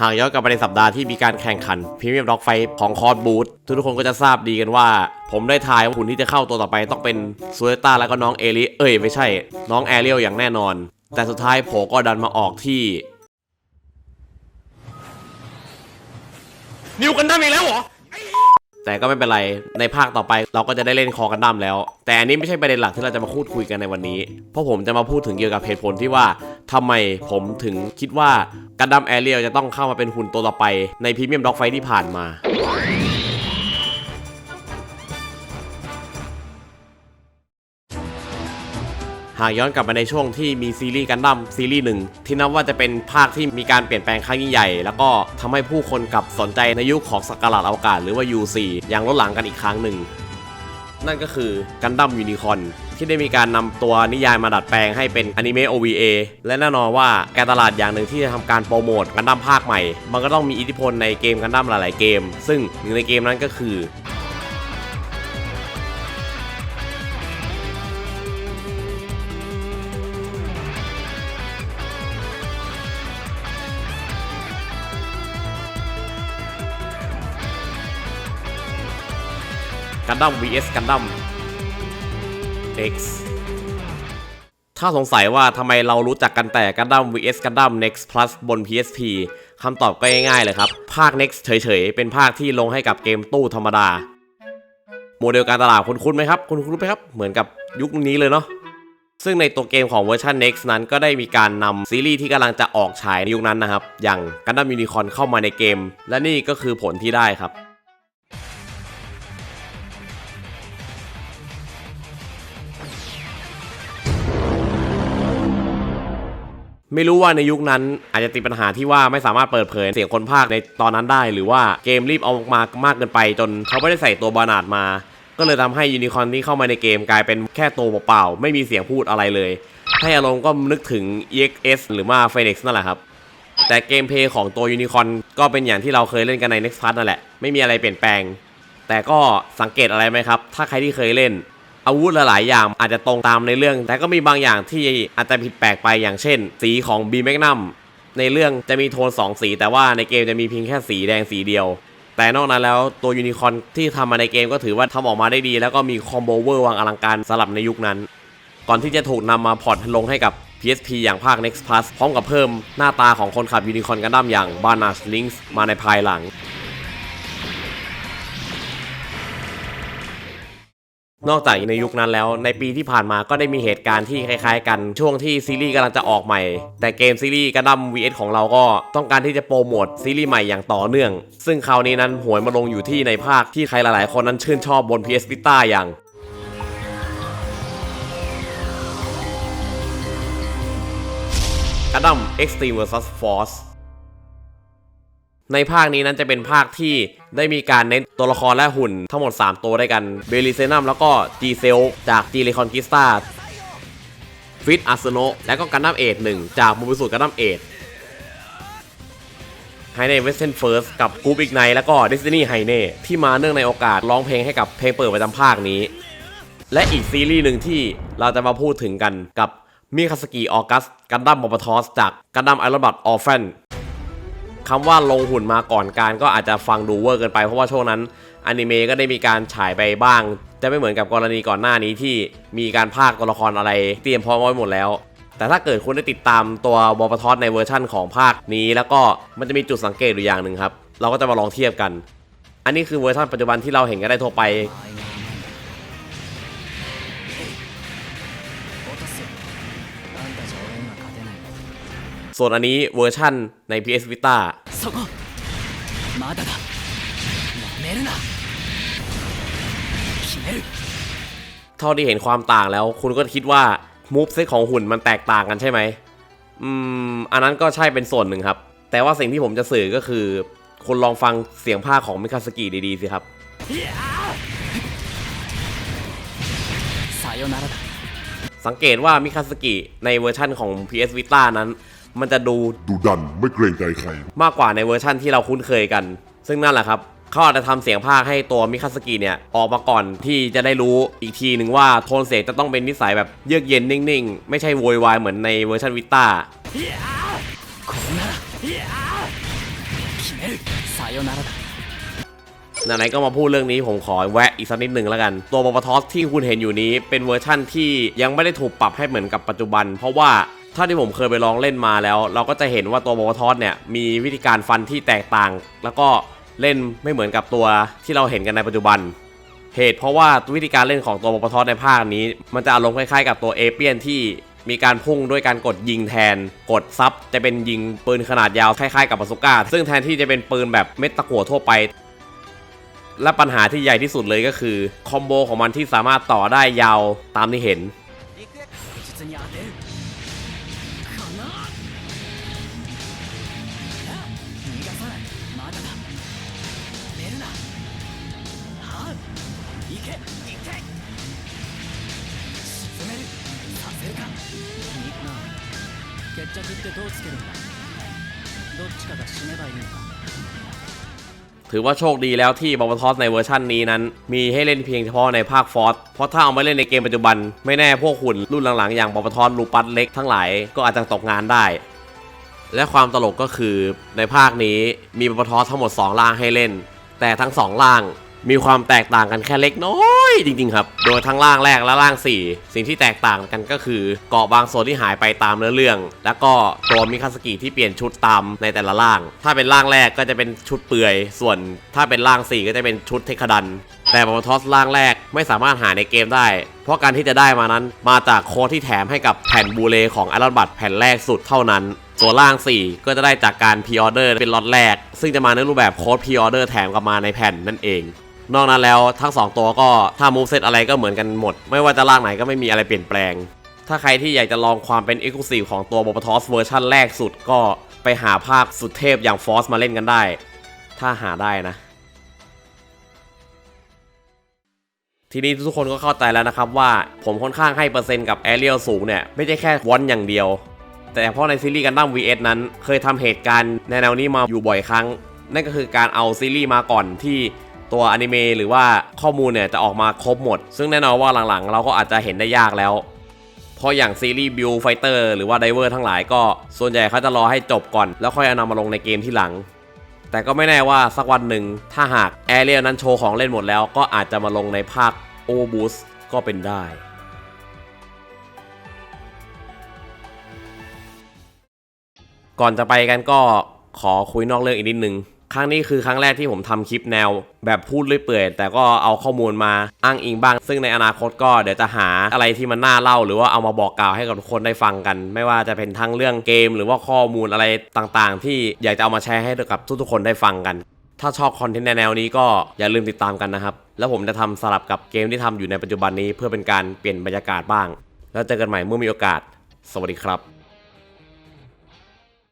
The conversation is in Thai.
หากย้อนกลับไปในสัปดาห์ที่มีการแข่งขันพรีเมียมด็อกไฟของคอร์ดบูธทุกคนก็จะทราบดีกันว่า ผมได้ทายว่าหุ่นที่จะเข้าตัวต่อไปต้องเป็นซูเลต้าแล้วก็น้องเอลิเอ้ยไม่ใช่ น้องแอเรียลอย่างแน่นอน แต่สุดท้ายโผก็ดันมาออกที่ นิวกันได้อีกแล้วเหรอ แต่ก็ไม่เป็นไร ในภาคต่อไปเราก็จะได้เล่นคอกันดั้มแล้ว แต่อันนี้ไม่ใช่ประเด็นหลักที่เราจะมาพูดคุยกันในวันนี้ เพราะผมจะมาพูดถึงเกี่ยวกับเหตุผลที่ว่าทำไมผมถึงคิดว่ากันดั้มแอเรียลจะต้องเข้ามาเป็นหุ่นตัวต่อไปในพรีเมียมด็อกไฟที่ผ่านมาากย้อนกลับมาในช่วงที่มีซีรีส์กันดั้มซีรีส์หนึ่งที่นับว่าจะเป็นภาคที่มีการเปลี่ยนแปลงครั้งยิ่งใหญ่ แล้วก็ทำให้ผู้คนกลับสนใจในยุคของสกาลาดอวกาศหรือว่า UC อย่างล้นหลังกันอีกครั้งหนึ่ง นั่นก็คือกันดั้มยูนิคอนที่ได้มีการนำตัวนิยายมาดัดแปลงให้เป็นอนิเมะ OVA และแน่นอนว่าการตลาดอย่างหนึ่งที่จะทำการโปรโมทกันดั้มภาคใหม่ มันก็ต้องมีอิทธิพลในเกมกันดั้มหลาย ๆ เกม ซึ่งหนึ่งในเกมนั้นก็คือ กันดั้ม vs กันดั้ม X ถ้าสงสัยว่าทำไมเรารู้จักกันแต่กันดั้ม vs กันดั้ม Next Plus บน PSP คำตอบก็ง่ายๆเลยครับ ภาค Next เฉยๆ เป็นภาคที่ลงให้กับเกมตู้ธรรมดา โมเดลการตลาดคุ้นๆไหมครับ คุ้นไหมครับ เหมือนกับยุคนี้เลยเนาะซึ่งในตัวเกมของเวอร์ชัน Next นั้นก็ได้มีการนำซีรีส์ที่กำลังจะออกฉายในยุคนั้นนะครับ อย่างกันดั้มยูนิคอนเข้ามาในเกม และนี่ก็คือผลที่ได้ครับ ไม่รู้ว่าในยุคนั้นอาจจะติดปัญหาที่ว่าไม่สามารถเปิดเผยเสียงคนภาคในตอนนั้นได้ หรือว่าเกมรีบเอามามากเกินไป จนเขาไม่ได้ใส่ตัวบานาดมา ก็เลยทำให้ยูนิคอนที่เข้ามาในเกมกลายเป็นแค่ตัวเปล่าๆไม่มีเสียงพูดอะไรเลย ให้อารมณ์ก็นึกถึง EXS หรือว่า Phoenix นั่นแหละครับแต่เกมเพลย์ของตัวยูนิคอนก็เป็นอย่างที่เราเคยเล่นกันใน Next Part นั่นแหละ ไม่มีอะไรเปลี่ยนแปลง แต่ก็สังเกตอะไรไหมครับ ถ้าใครที่เคยเล่น อาวุธหลายอย่างอาจจะตรงตามในเรื่อง แต่ก็มีบางอย่างที่อาจจะผิดแปลกไปอย่างเช่น สีของ B Magnum ในเรื่องจะมีโทน 2 สี แต่ว่าในเกมจะมีเพียงแค่สีแดงสีเดียว แต่นอกนั้นแล้วตัวยูนิคอนที่ทำมาในเกมก็ถือว่าทำออกมาได้ดี แล้วก็มีคอมโบเวอร์วางอลังการสลับในยุคนั้น ก่อนที่จะถูกนำมาพอร์ตลงให้กับ PSP อย่างภาค Next Plus พร้อมกับเพิ่มหน้าตาของคนขับยูนิคอนกันดั้มอย่าง b a r n a s Lynx มาในภายหลัง นอกจากในยุคนั้นแล้วในปีที่ผ่านมาก็ได้มีเหตุการณ์ที่คล้ายๆ กันช่วงที่ซีรีส์กำลังจะออกใหม่ แต่เกมซีรีส์กระดั้ม VS ของเราก็ต้องการที่จะโปรโมทซีรีส์ใหม่อย่างต่อเนื่อง ซึ่งคราวนี้นั้นหวยมาลงอยู่ที่ในภาคที่ใครหลายๆ คนนั้นชื่นชอบบน PS Vita อย่างกระดั้ม Extreme vs Force ในภาคนี้นั้นจะเป็นภาคที่ได้มีการเน้นตัวละครและหุ่นทั้งหมด 3 ตัวด้วยกันเบลิเซนัมแล้วก็จีเซลจาก G r e c o n q u i s t a ฟิตอาร์เซโนและก็กันดั้มเอทหนึ่งจากมูบิสูกันดั้มเอทไฮเน่เวสเทนเฟิร์สกับกูบิกไนแล้วก็ดิสนีย์ไฮเน่ที่มาเนื่องในโอกาสร้องเพลงให้กับเพลงเปิดประจำภาคนี้ และอีกซีรีส์หนึ่งที่เราจะมาพูดถึงกันกับมิคาสกิออกัสกันดั้มบอปทอสจากกันดั้มไอรอนบัตออฟเฟน คำว่าลงหุ่นมาก่อนการก็อาจจะฟังดูเวอร์เกินไปเพราะว่าช่วงนั้นอนิเมะก็ได้มีการฉายไปบ้าง จะไม่เหมือนกับกรณีก่อนหน้านี้ที่มีการพากย์ตัวละครอะไรเตรียมพร้อมไว้หมดแล้ว แต่ถ้าเกิดคุณได้ติดตามตัวบอปทอสในเวอร์ชั่นของภาคนี้ แล้วก็มันจะมีจุดสังเกตอยู่อย่างหนึ่งครับ เราก็จะมาลองเทียบกัน อันนี้คือเวอร์ชันปัจจุบันที่เราเห็นกันได้ทั่วไป่วนอันนี้เวอร์ชั่นใน PS Vita ท่าที่เห็นความต่างแล้ว คุณก็คิดว่ามูฟเซตของหุ่นมันแตกต่างกันใช่ไหมอืม อันนั้นก็ใช่เป็นส่วนหนึ่งครับ แต่ว่าสิ่งที่ผมจะสื่อก็คือ คุณลองฟังเสียงภาคของมิคาสกิดีๆสิครับสังเกตว่ามิคาสกิในเวอร์ชั่นของ PS Vita นั้น มันจะดูดุดันไม่เกรงใจใคร มากกว่าในเวอร์ชั่นที่เราคุ้นเคยกัน ซึ่งนั่นแหละครับเขาอาจจะทำเสียงภาคให้ตัวมิคาสกิเนี่ยออกมาก่อนที่จะได้รู้อีกทีหนึ่งว่าโทนเสียงจะต้องเป็นนิสัยแบบเยือกเย็นนิ่งๆ ไม่ใช่โวยวายเหมือนในเวอร์ชันวิต้าไหนก็มาพูดเรื่องนี้ผมขอแวะอีกสักนิดหนึ่งแล้วกัน ตัวบอบทอสที่คุณเห็นอยู่นี้เป็นเวอร์ชั่นที่ยังไม่ได้ถูกปรับให้เหมือนกับปัจจุบัน เพราะว่า ถ้าที่ผมเคยไปลองเล่นมาแล้ว เราก็จะเห็นว่าตัวบอทอสเนี่ยมีวิธีการฟันที่แตกต่าง แล้วก็เล่นไม่เหมือนกับตัวที่เราเห็นกันในปัจจุบัน เหตุเพราะว่าวิธีการเล่นของตัวบอทอสในภาคนี้ มันจะอารมณ์คล้ายๆ กับตัวเอเปียนที่มีการพุ่งด้วยการกดยิงแทน กดซับจะเป็นยิงปืนขนาดยาวคล้ายๆ กับบาซูก้า ซึ่งแทนที่จะเป็นปืนแบบเม็ดตะกั่วทั่วไป และปัญหาที่ใหญ่ที่สุดเลยก็คือคอมโบของมันที่สามารถต่อได้ยาวตามที่เห็น 決着ってどうつけるんだどっちかが死ねばいいのか ถือว่าโชคดีแล้วที่บอ t ทอสในเวอร์ชันนี้นั้น มีให้เล่นเพียงเฉพาะในภาคฟอร์สเพราะถ้าเอามาเล่นในเกมปัจจุบัน ไม่แน่พวกหุ่นรุ่นหลังๆ อย่างบอ t ทอสลูปัสเล็กทั้งหลายก็อาจจะตกงานได้ และความตลกก็คือในภาคนี้มีบอ t ทอสทั้งหมด 2 ล่างให้เล่น แต่ทั้ง 2 ล่าง มีความแตกต่างกันแค่เล็กน้อยจริงๆครับ โดยทั้งล่างแรกและล่าง 4 สิ่งที่แตกต่างกันก็คือเกาะบางส่วนที่หายไปตามเนื้อเรื่อง แล้วก็ตัวมิคาสกิที่เปลี่ยนชุดตามในแต่ละล่าง ถ้าเป็นล่างแรกก็จะเป็นชุดเปลือย ส่วนถ้าเป็นล่าง 4 ก็จะเป็นชุดเทคดัน แต่บอทอสล่างแรกไม่สามารถหาในเกมได้ เพราะการที่จะได้มานั้นมาจากโค้ดที่แถมให้กับแผ่นบูเลของไอรอนบัตแผ่นแรกสุดเท่านั้นส่วนล่าง 4 ก็จะได้จากการพ r ออเดอร์เป็นล็อตแรก ซึ่งจะมาในรูปแบบโค้ดพ r ออเดอร์แถมกลับมาในแผ่นนั่นเอง นอกนั้นแล้วทั้ง 2 ตัวก็ถ้ามูฟเซตอะไรก็เหมือนกันหมด ไม่ว่าจะล่างไหนก็ไม่มีอะไรเปลี่ยนแปลง ถ้าใครที่อยากจะลองความเป็น e x c l u s i v e ของตัว b o b a t o s เวอร์ชันแรกสุดก็ไปหาภาคสุดเทพอย่าง Force มาเล่นกันได้ ถ้าหาได้นะ ทีนี้ทุกคนก็เข้าใจแล้วนะครับว่าผมค่อนข้างให้เปอร์เซ็นต์กับแอเรียลสูงเนี่ยไม่ใช่แค่วอนอย่างเดียว แต่เพราะในซีรีส์กันดั้ม VS นั้น เคยทำเหตุการณ์ในแนวนี้มาอยู่บ่อยครั้ง นั่นก็คือการเอาซีรีส์มาก่อนที่ ตัวอนิเมะหรือว่าข้อมูลเนี่ยจะออกมาครบหมด ซึ่งแน่นอนว่าหลังๆ เราก็อาจจะเห็นได้ยากแล้ว เพราะอย่างซีรีส์บิลไฟเตอร์หรือว่าไดเวอร์ทั้งหลายก็ส่วนใหญ่เขาจะรอให้จบก่อน แล้วค่อยเอานำมาลงในเกมที่หลัง แต่ก็ไม่แน่ว่าสักวันหนึ่งถ้าหากแอเรียนั้นโชว์ของเล่นหมดแล้วก็อาจจะมาลงในภาคโอบูสก็เป็นได้ก่อนจะไปกันก็ขอคุยนอกเรื่องอีกนิดนึง ครั้งนี้คือครั้งแรกที่ผมทำคลิปแนว แบบพูดเรื่อยเปื่อยแต่ก็เอาข้อมูลมาอ้างอิงบ้าง ซึ่งในอนาคตก็เดี๋ยวจะหาอะไรที่มันน่าเล่า หรือว่าเอามาบอกกล่าวให้กับทุกคนได้ฟังกัน ไม่ว่าจะเป็นทั้งเรื่องเกม หรือว่าข้อมูลอะไรต่างๆ ที่อยากจะเอามาแชร์ให้กับทุกๆคนได้ฟังกัน ถ้าชอบคอนเทนต์ในแนวนี้ก็อย่าลืมติดตามกันนะครับ แล้วผมจะทำสลับกับเกมที่ทำอยู่ในปัจจุบันนี้ เพื่อเป็นการเปลี่ยนบรรยากาศบ้าง แล้วเจอกันใหม่เมื่อมีโอกาส สวัสดีครับ